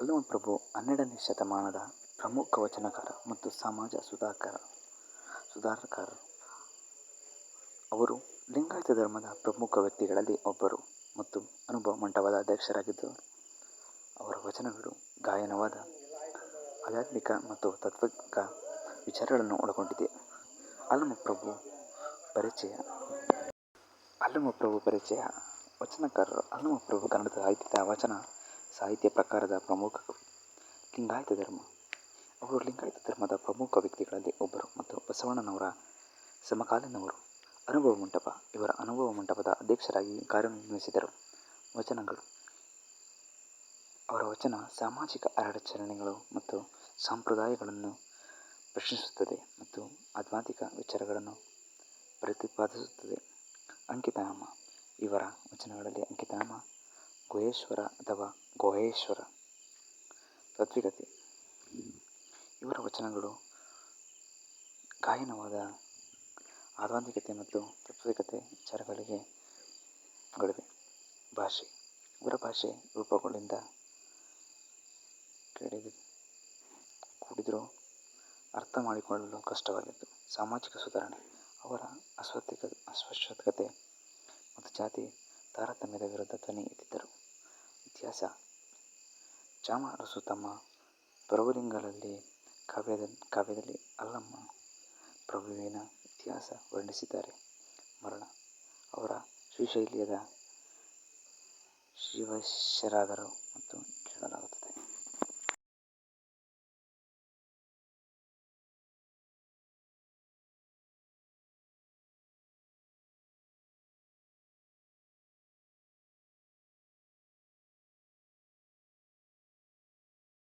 ಅಲ್ಲಮಪ್ರಭು ಹನ್ನೆರಡನೇ ಶತಮಾನದ ಪ್ರಮುಖ ವಚನಕಾರ ಮತ್ತು ಸಮಾಜ ಸುಧಾಕರ ಸುಧಾರಕರು ಅವರು ಲಿಂಗಾಯತ ಧರ್ಮದ ಪ್ರಮುಖ ವ್ಯಕ್ತಿಗಳಲ್ಲಿ ಒಬ್ಬರು ಮತ್ತು ಅನುಭವ ಮಂಟಪದ ಅಧ್ಯಕ್ಷರಾಗಿದ್ದರು ಅವರ ವಚನಗಳು ಗಾಯನವಾದ, ಆಧ್ಯಾತ್ಮಿಕ ಮತ್ತು ತತ್ವಿಕ ವಿಚಾರಗಳನ್ನು ಒಳಗೊಂಡಿದೆ. ಅಲ್ಲಮಪ್ರಭು ಪರಿಚಯ. ಅಲ್ಲಮಪ್ರಭು ಪರಿಚಯ. ವಚನಕಾರರು ಅಲ್ಲಮಪ್ರಭು ಕನ್ನಡದ ಸಾಹಿತ್ಯದ ವಚನ ಸಾಹಿತ್ಯ ಪ್ರಕಾರದ ಪ್ರಮುಖ ಕವಿ ಲಿಂಗಾಯತ ಧರ್ಮ. ಅವರು ಲಿಂಗಾಯತ ಧರ್ಮದ ಪ್ರಮುಖ ವ್ಯಕ್ತಿಗಳಲ್ಲಿ ಒಬ್ಬರು ಮತ್ತು ಬಸವಣ್ಣನವರ ಸಮಕಾಲೀನವರು. ಅನುಭವ ಮಂಟಪ, ಇವರ ಅನುಭವ ಮಂಟಪದ ಅಧ್ಯಕ್ಷರಾಗಿ ಕಾರ್ಯನಿರ್ವಹಿಸಿದರು. ವಚನಗಳು. ಅವರ ವಚನ ಸಾಮಾಜಿಕ ಅರಡಚರಣೆಗಳು ಮತ್ತು ಸಂಪ್ರದಾಯಗಳನ್ನು ಪ್ರಶ್ನಿಸುತ್ತದೆ ಮತ್ತು ಆಧ್ಯಾತ್ಮಿಕ ವಿಚಾರಗಳನ್ನು ಪ್ರತಿಪಾದಿಸುತ್ತದೆ. ಅಂಕಿತನಾಮ. ಇವರ ವಚನಗಳಲ್ಲಿ ಅಂಕಿತನಾಮ ಗುಹೇಶ್ವರ ಅಥವಾ ಗುಹೇಶ್ವರ? ತತ್ವಿಕತೆ. ಇವರ ವಚನಗಳು ಗಾಯನವಾದ ಆಧ್ವಾಂತಿಕತೆ ಮತ್ತು ತತ್ವಿಕತೆ ವಿಚಾರಗಳಿಗೆ ಗಳಿವೆ. ಭಾಷೆ. ಇವರ ಭಾಷೆ ರೂಪಗಳಿಂದ ಕೆಡಿದ ಕೂಡಿದರೂ ಅರ್ಥ ಮಾಡಿಕೊಳ್ಳಲು ಕಷ್ಟವಾಗಿತ್ತು. ಸಾಮಾಜಿಕ ಸುಧಾರಣೆ. ಅವರ ಅಸ್ವತ್ವಿಕ ಅಸ್ಪೃಶ್ಯತೆ ಮತ್ತು ಜಾತಿ ತಾರತಮ್ಯದ ವಿರುದ್ಧ ಧ್ವನಿ ಎತ್ತಿದ್ದರು. ಇತಿಹಾಸ. ಚಾಮರಸರು ತಮ್ಮ ಪ್ರಭುಲಿಂಗದಲ್ಲಿ ಕಾವ್ಯದ, ಕಾವ್ಯದಲ್ಲಿ ಅಲ್ಲಮ ಪ್ರಭುವಿನ ಇತಿಹಾಸ ವರ್ಣಿಸಿದ್ದಾರೆ. ಮರಣ, ಅವರ ಶ್ರೀಶೈಲ್ಯದ ಶಿವಶಿಷ್ಯರಾದರು ಮತ್ತು ಕೇಳಲಾಗುತ್ತದೆ